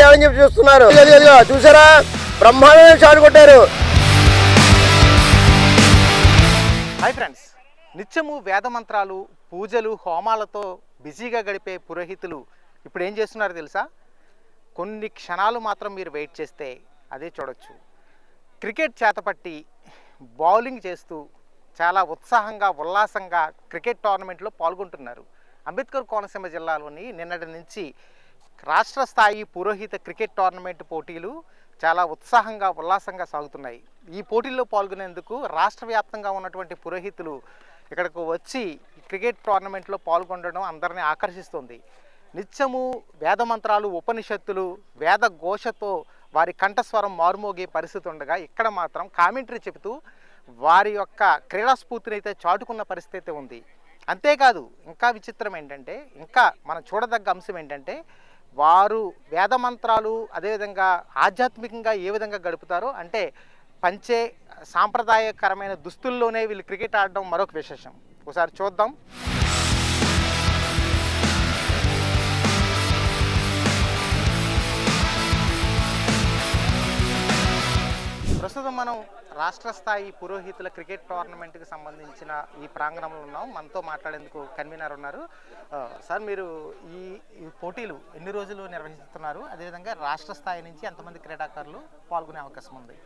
చేయాలని చెప్పి చూస్తున్నారు. చూసారా? బ్రహ్మాండమైన షాట్ కొట్టారు. హాయ్ ఫ్రెండ్స్ నిత్యము వేద మంత్రాలు పూజలు హోమాలతో బిజీగా గడిపే పురోహితులు ఇప్పుడు ఏం చేస్తున్నారు తెలుసా? కొన్ని క్షణాలు మాత్రం మీరు వెయిట్ చేస్తే అదే చూడొచ్చు. క్రికెట్ చేతపట్టి బౌలింగ్ చేస్తూ చాలా ఉత్సాహంగా ఉల్లాసంగా క్రికెట్ టోర్నమెంట్లో పాల్గొంటున్నారు. అంబేద్కర్ కోనసీమ జిల్లాలోని నిన్నటి నుంచి రాష్ట్ర స్థాయి పురోహిత క్రికెట్ టోర్నమెంట్ పోటీలు చాలా ఉత్సాహంగా ఉల్లాసంగా సాగుతున్నాయి. ఈ పోటీల్లో పాల్గొనేందుకు రాష్ట్ర వ్యాప్తంగా ఉన్నటువంటి పురోహితులు ఇక్కడకు వచ్చి క్రికెట్ టోర్నమెంట్లో పాల్గొనడం అందరినీ ఆకర్షిస్తుంది. నిత్యము వేద మంత్రాలు ఉపనిషత్తులు వేద ఘోషతో వారి కంఠస్వరం మారుమోగే పరిస్థితి ఉండగా ఇక్కడ మాత్రం కామెంటరీ చెబుతూ వారి యొక్క క్రీడా స్ఫూర్తిని అయితే చాటుకున్న పరిస్థితి ఉంది. అంతేకాదు ఇంకా విచిత్రం ఏంటంటే ఇంకా మనం చూడదగ్గ అంశం ఏంటంటే వారు వేద మంత్రాలు అదేవిధంగా ఆధ్యాత్మికంగా ఏ విధంగా గడుపుతారో అంటే పంచే సాంప్రదాయకరమైన దుస్తుల్లోనే వీళ్ళు క్రికెట్ ఆడడం మరొక విశేషం. ఒకసారి చూద్దాం. ప్రస్తుతం మనం రాష్ట్ర స్థాయి పురోహితుల క్రికెట్ టోర్నమెంట్కి సంబంధించిన ఈ ప్రాంగణంలో ఉన్నాం. మనతో మాట్లాడేందుకు కన్వీనర్ ఉన్నారు. సార్ మీరు ఈ ఈ పోటీలు ఎన్ని రోజులు నిర్వహిస్తున్నారు? అదేవిధంగా రాష్ట్ర స్థాయి నుంచి ఎంతమంది క్రీడాకారులు పాల్గొనే అవకాశం ఉంది?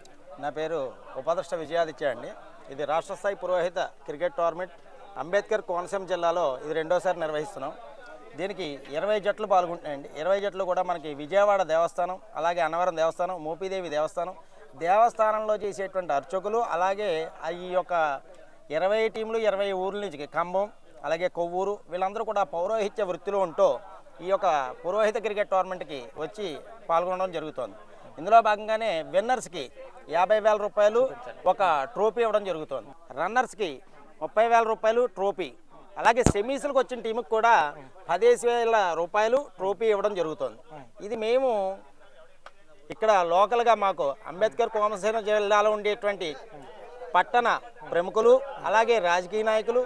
నా పేరు ఉపాదృష్ట విజయాదిత్య అండి. ఇది రాష్ట్ర స్థాయి పురోహిత క్రికెట్ టోర్నమెంట్ అంబేద్కర్ కోనసీమ జిల్లాలో ఇది రెండోసారి నిర్వహిస్తున్నాం. దీనికి ఇరవై జట్లు పాల్గొంటున్నాయండి. ఇరవై జట్లు కూడా మనకి విజయవాడ దేవస్థానం అలాగే అన్నవరం దేవస్థానం మోపిదేవి దేవస్థానం దేవస్థానంలో చేసేటువంటి అర్చకులు అలాగే ఈ యొక్క ఇరవై టీంలు ఇరవై ఊర్ల నుంచి ఖమ్మం అలాగే కొవ్వూరు వీళ్ళందరూ కూడా పౌరోహిత్య వృత్తిలో ఉంటూ ఈ యొక్క పురోహిత క్రికెట్ టోర్నమెంట్కి వచ్చి పాల్గొనడం జరుగుతోంది. ఇందులో భాగంగానే విన్నర్స్కి యాభై వేల రూపాయలు ఒక ట్రోఫీ ఇవ్వడం జరుగుతోంది. రన్నర్స్కి ముప్పై వేల రూపాయలు ట్రోఫీ అలాగే సెమీస్లకు వచ్చిన టీంకి కూడా పదిహేను వేల రూపాయలు ట్రోఫీ ఇవ్వడం జరుగుతోంది. ఇది మేము ఇక్కడ లోకల్గా మాకు అంబేద్కర్ కోనసీమ జిల్లాలో ఉండేటువంటి పట్టణ ప్రముఖులు అలాగే రాజకీయ నాయకులు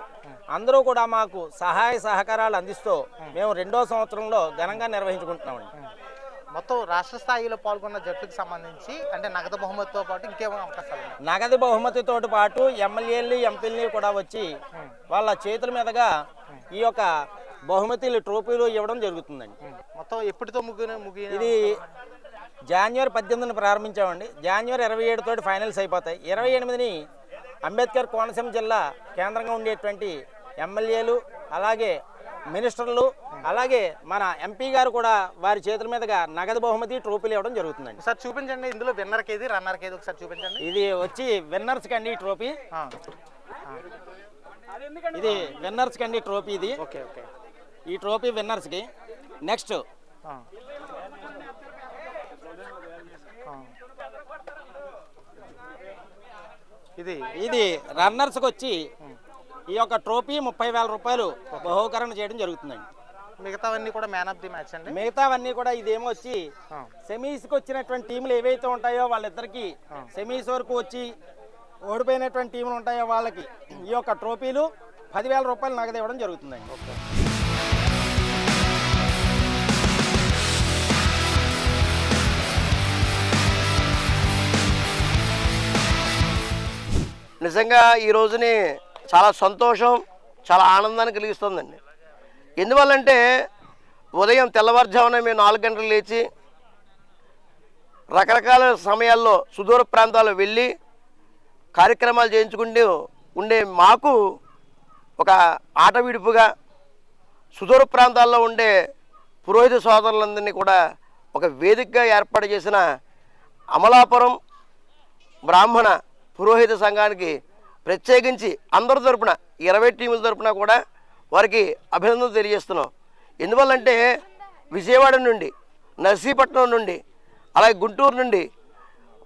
అందరూ కూడా మాకు సహాయ సహకారాలు అందిస్తూ మేము రెండో సంవత్సరంలో ఘనంగా నిర్వహించుకుంటున్నామండి. మొత్తం రాష్ట్ర స్థాయిలో పాల్గొన్న జట్టుకు సంబంధించి అంటే నగదు బహుమతితో పాటు ఇంకేమైనా అవకాశాలు నగదు బహుమతితో పాటు ఎమ్మెల్యేలు ఎంపీలు కూడా వచ్చి వాళ్ళ చేతుల మీదుగా ఈ యొక్క బహుమతులు ట్రోఫీలు ఇవ్వడం జరుగుతుందండి. మొత్తం ఎప్పటితో ముగిన ఇది జనవరి పద్దెనిమిదిని ప్రారంభించామండి. జనవరి ఇరవై ఏడు తోటి ఫైనల్స్ అయిపోతాయి. ఇరవై ఎనిమిదిని అంబేద్కర్ కోనసీమ జిల్లా కేంద్రంగా ఉండేటువంటి ఎమ్మెల్యేలు అలాగే మినిస్టర్లు అలాగే మన ఎంపీ గారు కూడా వారి చేతుల మీదుగా నగదు బహుమతి ట్రోఫీలు ఇవ్వడం జరుగుతుందండి. ఒకసారి చూపించండి. ఇందులో విన్నర్కి ఏది రన్నర్కి ఏది ఒకసారి చూపించండి. ఇది వచ్చి విన్నర్స్ కండి ఈ ట్రోఫీ. ఇది విన్నర్స్ కండి ట్రోఫీ ఇది. Okay okay. ఈ ట్రోఫీ విన్నర్స్కి నెక్స్ట్ ఆ. ఆ. ఇది ఇది రన్నర్స్కి వచ్చి ఈ యొక్క ట్రోఫీ ముప్పై వేల రూపాయలు బహుకరణ చేయడం జరుగుతుందండి. మిగతావన్నీ కూడా మ్యాన్ ఆఫ్ ది మ్యాచ్ అండి? మిగతావన్నీ కూడా ఇదేమో వచ్చి. సెమీస్కి వచ్చినటువంటి టీంలు ఏవైతే ఉంటాయో వాళ్ళిద్దరికి సెమీస్ వరకు వచ్చి ఓడిపోయినటువంటి టీంలు ఉంటాయో వాళ్ళకి ఈ యొక్క ట్రోఫీలు పదివేల రూపాయలు నగదు ఇవ్వడం జరుగుతుందండి. నిజంగా ఈ రోజుని చాలా సంతోషం చాలా ఆనందాన్ని కలిగిస్తుందండి. ఎందువల్లంటే ఉదయం తెల్లవారుజామున మేము నాలుగు గంటలు లేచి రకరకాల సమయాల్లో సుదూర ప్రాంతాలు వెళ్ళి కార్యక్రమాలు చేయించుకుంటూ ఉండే మాకు ఒక ఆట విడుపుగా సుదూర ప్రాంతాల్లో ఉండే పురోహిత సోదరులందరినీ కూడా ఒక వేదికగా ఏర్పాటు చేసిన అమలాపురం బ్రాహ్మణ పురోహిత సంఘానికి ప్రత్యేకించి అందరి తరపున ఇరవై టీముల తరపున కూడా వారికి అభినందనలు తెలియజేస్తున్నాం. ఎందువల్లంటే విజయవాడ నుండి నర్సీపట్నం నుండి అలాగే గుంటూరు నుండి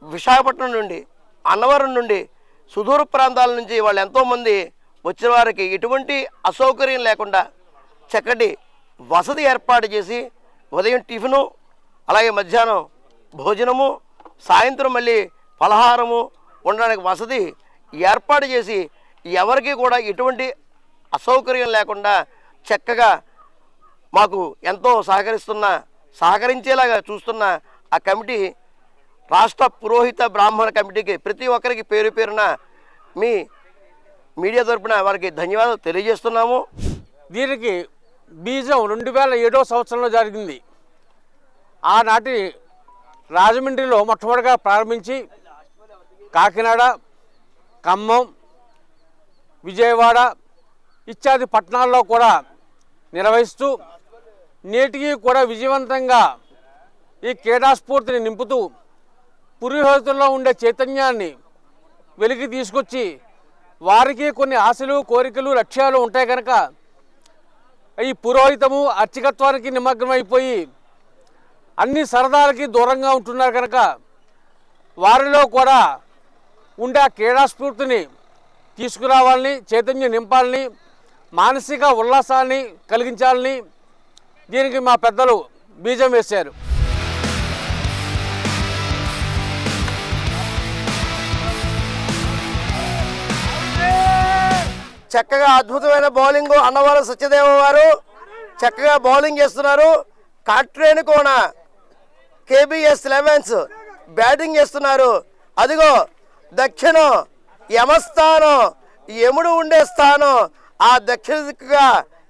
విశాఖపట్నం నుండి అన్నవరం నుండి సుదూర ప్రాంతాల నుంచి వాళ్ళు ఎంతోమంది వచ్చిన వారికి ఎటువంటి అసౌకర్యం లేకుండా చక్కటి వసతి ఏర్పాటు చేసి ఉదయం టిఫిను అలాగే మధ్యాహ్నం భోజనము సాయంత్రం మళ్ళీ పలహారము ఉండడానికి వసతి ఏర్పాటు చేసి ఎవరికి కూడా ఎటువంటి అసౌకర్యం లేకుండా చక్కగా మాకు ఎంతో సహకరిస్తున్న సహకరించేలాగా చూస్తున్న ఆ కమిటీ రాష్ట్ర పురోహిత బ్రాహ్మణ కమిటీకి ప్రతి ఒక్కరికి పేరు పేరున మీ మీడియా తరపున వారికి ధన్యవాదాలు తెలియజేస్తున్నాము. దీనికి బీజం రెండు వేల ఏడో సంవత్సరంలో జరిగింది. ఆనాటి రాజమండ్రిలో మొట్టమొదటిగా ప్రారంభించి కాకినాడ ఖమ్మం విజయవాడ ఇత్యాది పట్టణాల్లో కూడా నిర్వహిస్తూ నేటికి కూడా విజయవంతంగా ఈ క్రీడాస్ఫూర్తిని నింపుతూ పురోహితుల్లో ఉండే చైతన్యాన్ని వెలికి తీసుకొచ్చి వారికి కొన్ని ఆశలు కోరికలు లక్ష్యాలు ఉంటాయి కనుక ఈ పురోహితము అర్చకత్వానికి నిమగ్నమైపోయి అన్ని సరదాలకి దూరంగా ఉంటున్నారు కనుక వారిలో కూడా ఉండే ఆ క్రీడాస్ఫూర్తిని తీసుకురావాలని చైతన్యం నింపాలని మానసిక ఉల్లాసాన్ని కలిగించాలని దీనికి మా పెద్దలు బీజం వేశారు. చక్కగా అద్భుతమైన బౌలింగ్ అన్నవరం సత్యదేవ వారు చక్కగా బౌలింగ్ చేస్తున్నారు. కాట్రేని కోన కేబిఎస్ లెవెన్స్ బ్యాటింగ్ చేస్తున్నారు. అదిగో దక్షిణం యమస్థానం యముడు ఉండే స్థానం. ఆ దక్షిణ దిక్కుగా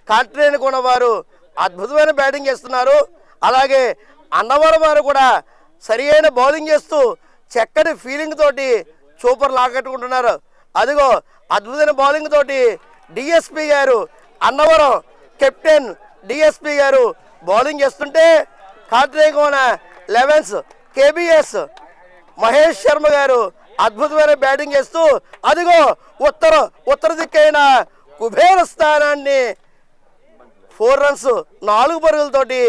కాట్రేని వారు అద్భుతమైన బ్యాటింగ్ చేస్తున్నారు. అలాగే అన్నవరం వారు కూడా సరియైన బౌలింగ్ చేస్తూ చక్కటి ఫీలింగ్ తోటి సూపర్ లాగట్టుకుంటున్నారు అదిగో అద్భుతమైన బౌలింగ్ తోటి DSP garu Annavaram captain DSP garu bowling చేస్తుంటే కార్తీకోన లెవెన్స్ కేబిఎస్ మహేష్ శర్మ గారు అద్భుతమైన బ్యాటింగ్ చేస్తూ అదిగో ఉత్తర ఉత్తర దిక్కైన కుబేర స్థానాన్ని ఫోర్ రన్స్ నాలుగు పరుగులతోటి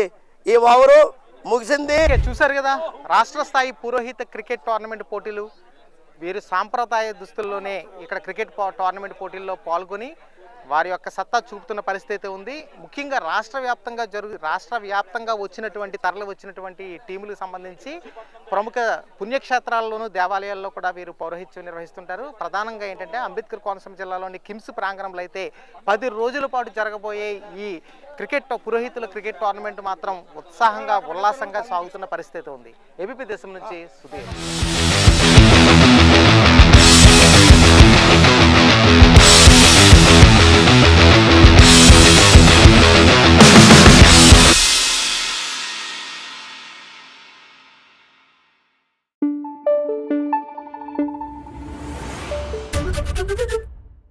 ఈ ఓవరు ముగిసింది. చూశారు కదా రాష్ట్ర స్థాయి పురోహిత క్రికెట్ టోర్నమెంట్ పోటీలు వీరు సాంప్రదాయ దుస్తుల్లోనే ఇక్కడ క్రికెట్ టోర్నమెంట్ పోటీల్లో పాల్గొని వారి యొక్క సత్తా చూపుతున్న పరిస్థితి అయితే ఉంది. ముఖ్యంగా రాష్ట్ర వ్యాప్తంగా జరుగు రాష్ట్ర వ్యాప్తంగా వచ్చినటువంటి తరలి వచ్చినటువంటి టీములకు సంబంధించి ప్రముఖ పుణ్యక్షేత్రాల్లోనూ దేవాలయాల్లో కూడా వీరు పౌరోహిత్యం నిర్వహిస్తుంటారు. ప్రధానంగా ఏంటంటే అంబేద్కర్ కోనసీమ జిల్లాలోని కిమ్స్ ప్రాంగణంలో అయితే పది రోజుల పాటు జరగబోయే ఈ క్రికెట్ పురోహితుల క్రికెట్ టోర్నమెంట్ మాత్రం ఉత్సాహంగా ఉల్లాసంగా సాగుతున్న పరిస్థితి ఉంది. ఏబీపీ దేశం నుంచి సుధీర్.